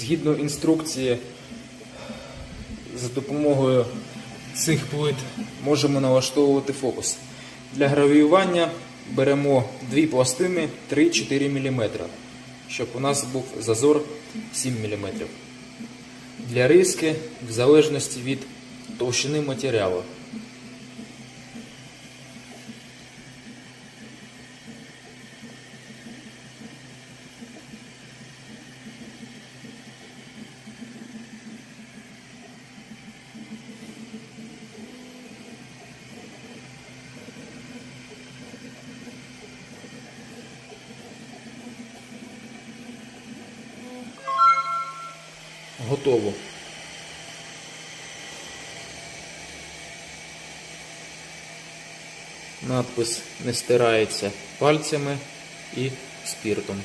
Згідно інструкції, за допомогою цих плит можемо налаштовувати фокус. Для гравіювання беремо дві пластини 3-4 мм, щоб у нас був зазор 7 мм. Для риски в залежності від товщини матеріалу. Готово. Надпис не стирається пальцями і спіртом.